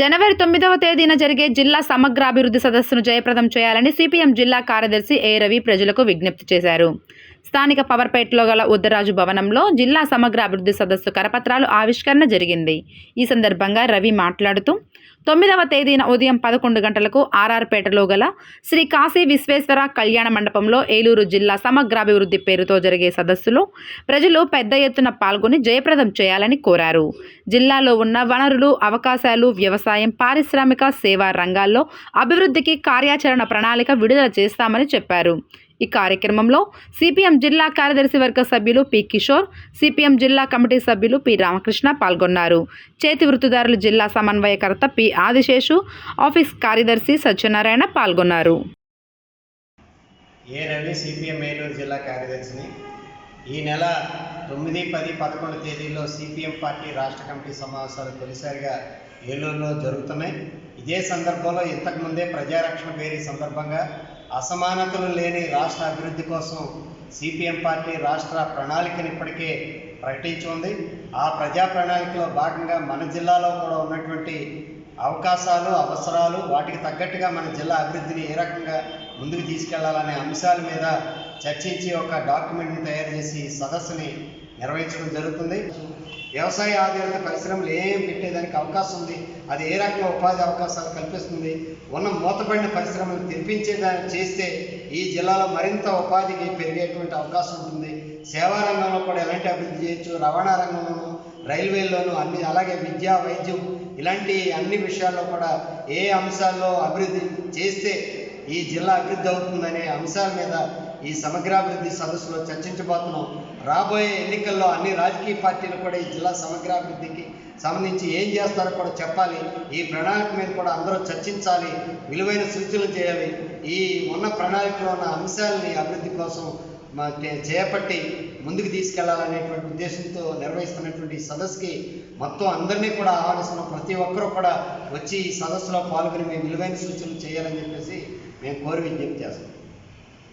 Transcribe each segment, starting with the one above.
జనవరి తొమ్మిదవ తేదీన జరిగే జిల్లా సమగ్రాభివృద్ధి సదస్సును జయప్రదం చేయాలని సిపిఎం జిల్లా కార్యదర్శి ఏ రవి ప్రజలకు విజ్ఞప్తి చేశారు. స్థానిక పవర్పేటలో గల ఉద్దరాజు భవనంలో జిల్లా సమగ్ర అభివృద్ధి సదస్సు కరపత్రాలు ఆవిష్కరణ జరిగింది. ఈ సందర్భంగా రవి మాట్లాడుతూ తొమ్మిదవ తేదీన ఉదయం పదకొండు గంటలకు ఆర్ఆర్పేటలో గల శ్రీ కాశీ విశ్వేశ్వర కళ్యాణ మండపంలో ఏలూరు జిల్లా సమగ్రాభివృద్ధి పేరుతో జరిగే సదస్సులో ప్రజలు పెద్ద ఎత్తున పాల్గొని జయప్రదం చేయాలని కోరారు. జిల్లాలో ఉన్న వనరులు అవకాశాలు వ్యవసాయ పారిశ్రామిక సేవా రంగాల్లో అభివృద్ధికి కార్యాచరణ ప్రణాళిక విడుదల చేస్తామని చెప్పారు. ఈ కార్యక్రమంలో సిపిఎం జిల్లా కార్యదర్శి వర్గ సభ్యులు పి కిషోర్ సిపిఎం జిల్లా కమిటీ సభ్యులు పి రామకృష్ణ పాల్గొన్నారు. చేతి వృత్తిదారులు జిల్లా సమన్వయకర్త పి ఆదిశేషు ఆఫీస్ కార్యదర్శి సత్యనారాయణ పాల్గొన్నారు. ఏ రవి సిపిఎం ఏలూరు జిల్లా కార్యదర్శిని. ఈ నెల తొమ్మిది పది పదకొండు తేదీల్లో సిపిఎం పార్టీ రాష్ట్ర కమిటీ సమావేశాలు తొలిసారిగా ఏలూరులో జరుగుతున్నాయి. ఇదే సందర్భంలో ఇంతకుముందే ప్రజారక్షణ పేరు సందర్భంగా అసమానతలు లేని రాష్ట్ర అభివృద్ధి కోసం సిపిఎం పార్టీ రాష్ట్ర ప్రణాళికను ఇప్పటికే ప్రకటించి ఉంది. ఆ ప్రజా ప్రణాళికలో భాగంగా మన జిల్లాలో కూడా ఉన్నటువంటి అవకాశాలు అవసరాలు వాటికి తగ్గట్టుగా మన జిల్లా అభివృద్ధిని ఏ రకంగా ముందుకు తీసుకెళ్ళాలనే అంశాల మీద చర్చించి ఒక డాక్యుమెంట్ని తయారు చేసి సదస్సుని నిర్వహించడం జరుగుతుంది. వ్యవసాయ ఆధారిత పరిశ్రమలు ఏం పెట్టేదానికి అవకాశం ఉంది. అది ఏ రకంగా ఉపాధి అవకాశాలు కల్పిస్తుంది. ఉన్న మూతపడిన పరిశ్రమలు తెరిపించేదాన్ని చేస్తే ఈ జిల్లాలో మరింత ఉపాధికి పెరిగేటువంటి అవకాశం ఉంటుంది. సేవా రంగంలో కూడా ఎలాంటి అభివృద్ధి చేయొచ్చు? రవాణా రంగంలోనూ రైల్వేల్లోనూ అన్ని అలాగే విద్య వైద్యం ఇలాంటి అన్ని విషయాల్లో కూడా ఏ అంశాల్లో అభివృద్ధి చేస్తే ఈ జిల్లా అభివృద్ధి అవుతుందనే అంశాల మీద ఈ సమగ్రాభివృద్ధి సదస్సులో చర్చించబోతున్నాం. రాబోయే ఎన్నికల్లో అన్ని రాజకీయ పార్టీలు కూడా ఈ జిల్లా సమగ్రాభివృద్ధికి సంబంధించి ఏం చేస్తారో కూడా చెప్పాలి. ఈ ప్రణాళిక మీద కూడా అందరూ చర్చించాలి. విలువైన సూచనలు చేయాలి. ఈ ఉన్న ప్రణాళికలో ఉన్న అంశాలని అభివృద్ధి కోసం మా చేపట్టి ముందుకు తీసుకెళ్ళాలనేటువంటి ఉద్దేశంతో నిర్వహిస్తున్నటువంటి ఈ సదస్సుకి మొత్తం అందరినీ కూడా ఆహ్వానిస్తున్న ప్రతి ఒక్కరూ కూడా వచ్చి ఈ సదస్సులో పాల్గొని మేము విలువైన సూచనలు చేయాలని చెప్పేసి మేము కోరి విజ్ఞప్తి చేస్తాం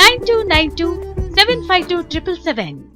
nine two nine two seven five two triple seven